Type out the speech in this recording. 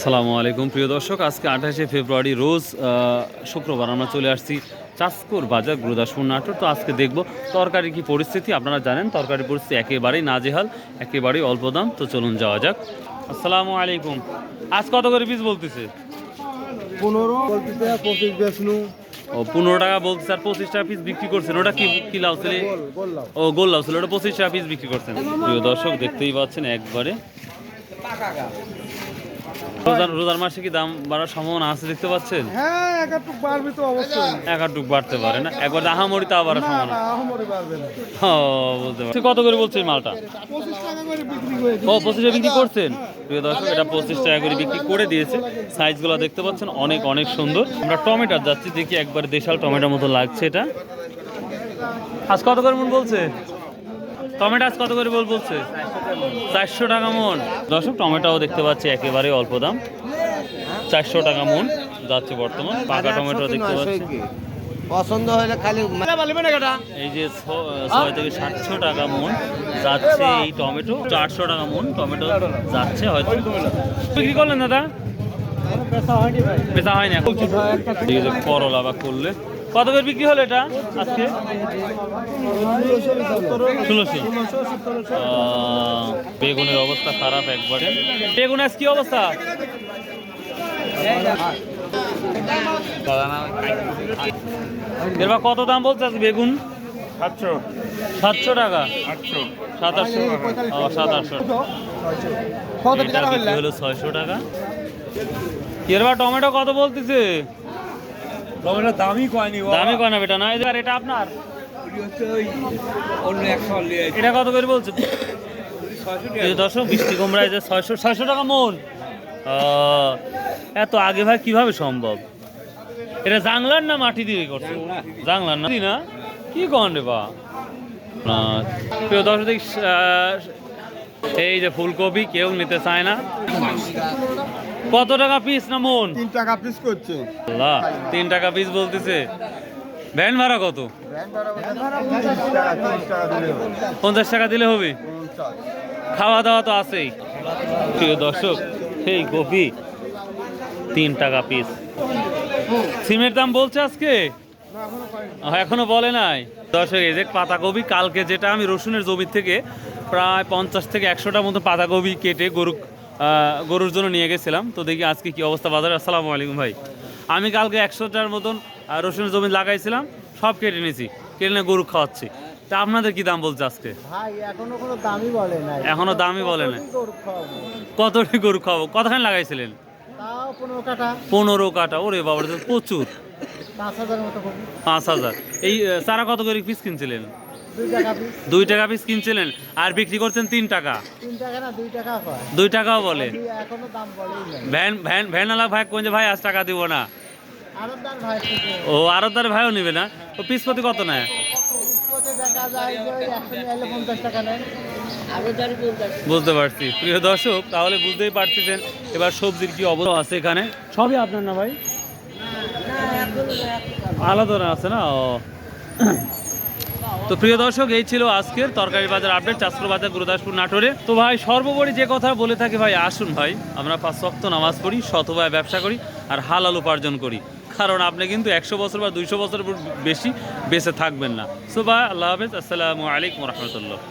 আসসালামু আলাইকুম। প্রিয় দর্শক আজকে আঠাশে ফেব্রুয়ারি রোজ শুক্রবার আমরা চলে আসছি চাঁদপুর বাজার গুরুদাসপুর নাটোর। তো আজকে দেখব তরকারি কি পরিস্থিতি। আপনারা জানেন তরকারি পরিস্থিতি একেবারেই নাজেহাল একেবারেই অল্প দাম। তো চলুন যাওয়া যাক। আসসালামু আলাইকুম। আজ কত করে পিস বলতেছে? পনেরো ও পনেরো টাকা বলতেছে আর পঁচিশ টাকা পিস বিক্রি করছেন। ওটা কি কি লাউ ছিল? ও গোল লাউ ছিল। ওটা পঁচিশ টাকা পিস বিক্রি করছেন। প্রিয় দর্শক দেখতেই পাচ্ছেন একবারে। রোজার রোজার মাসে কি দাম বাড়ার সম্ভাবনা আছে দেখতে পাচ্ছেন? হ্যাঁ এক একটু বাড়বে তো অবশ্যই। এক আটটুক বাড়তে পারে না? একবার আহামরি তা না সম্ভাবনা না আহমরে বাড়বে না। ও বলতে পারছি। কত করে বলছে এই মালটা? পঁচিশ টাকা করে বিক্রি হয়েছে। ও পঁচিশে বিক্রি করছেন? প্রিয় দর্শক এটা পঁচিশ টাকা করে বিক্রি করে দিয়েছে। সাইজগুলো দেখতে পাচ্ছেন অনেক অনেক সুন্দর। আমরা টমেটো যাচ্ছি দেখি একবার দেশাল টমেটোর মতো লাগছে এটা। আজ কত করে মন বলছে? টমেটো আজ কত করে বল বলছে? চারশো টাকা মন। দর্শক টমেটোও দেখতে পাচ্ছি একেবারে অল্প দাম। চারশো টাকা মন যাচ্ছে বর্তমান। পাকা টমেটো দেখতে পাচ্ছি। পছন্দ হলে খালি এই যে ছয় থেকে সাতশো টাকা মন যাচ্ছে এই টমেটো। চারশো টাকা মন টমেটো যাচ্ছে হয়তো। বিক্রি করলেন দাদা? বেচা হয়নি করলা বা করলে। কত করে বিক্রি হলো এটা আজকে? ষোলোশো। বেগুনের অবস্থা খারাপ একবারে। বেগুন আজ কি অবস্থা? এবার কত দাম বলছে বেগুন? সাতশো। সাতশো টাকা। আটশো। সাত আটশো। ও সাত আটশো কত হলো? ছয়শো টাকা। এরবার টমেটো কত বলতেছে? টমেটো দামই কয়নি কয় না বেটা না এবার এটা আপনার? এটা কত করে বলছে বৃষ্টি কুমড়া যে ছয়শো ছয়শো টাকা মন। এত আগে ভাই কীভাবে সম্ভব? এটা জাংলার না মাটি দিয়ে করছে? জাংলার না? না? কি কন রে বা প্রিয় দর্শক এই যে ফুলকপি কেউ নিতে চায় না। কত টাকা পিস না মন? তিন টাকা পিস করছে। আল্লাহ তিন টাকা পিস বলতেছে। ভ্যান ভাড়া কত? পঞ্চাশ টাকা দিলে হবে। খাওয়া দাওয়া তো আছেই। প্রিয় দর্শক এই কপি তিন টাকা পিস সিমের দাম বলছে আজকে? এখনও বলে নাই। দর্শক এই যে পাতাকপি কালকে যেটা আমি রসুনের জমি থেকে প্রায় পঞ্চাশ থেকে একশোটা মতো পাতাকপি কেটে গরু গরুর জন্য নিয়ে গেছিলাম। তো দেখি আজকে কি অবস্থা বাজারে। আসসালামু আলাইকুম ভাই। আমি কালকে একশোটার মতন রসুনের জমি লাগাইছিলাম সব কেটে নিয়েছি। কেটে নিয়ে গরু খাওয়াচ্ছি। তা আপনাদের কি দাম বলছে আজকে? এখনও দামই বলে নাই। দামই বলে না খাওয়াবো? কতটি গরু খাব কতখানি লাগাইছিলেন? পনেরো কাটা ওরে বাবা প্রচুর। পাঁচ হাজার। এই চারা কত করে পিস কিনছিলেন? দুই টাকা পিস দুই টাকা পিস কিনছিলেন। আর বিক্রি করছেন তিন টাকা? তিন টাকা না দুই টাকা হয়। দুই টাকাও বলে। ভ্যান ভ্যান ভাই কোন যে ভাই আজ টাকা দিব না। ও ভাইও নিবে না? ও পিস প্রতি কত নেয়? বুঝতে পারছি। প্রিয় দর্শক তাহলে বুঝতেই পারতেছেন এবার সবজির কি অবস্থা আছে এখানে। সবই আপনার না ভাই? আলাদা আছে না? ও। তো প্রিয় দর্শক, এই ছিল আজকের তরকারি বাজার আপডেট চাষপুর বাজার, গুরুদাসপুর নাটোরে। তো ভাই, সর্বোপরি যে কথা বলে থাকি ভাই, আসুন ভাই, আমরা পাঁচ শক্ত নামাজ পড়ি শতভায় ব্যবসা করি আর হালাল উপার্জন করি। কারণ আপনি কিন্তু একশো বছর বা দুইশো বছর বেশি বেঁচে থাকবেন না। সো ভাই, আল্লাহ হাফেজ, আসসালামু আলাইকুম রহমতুল্লাহ।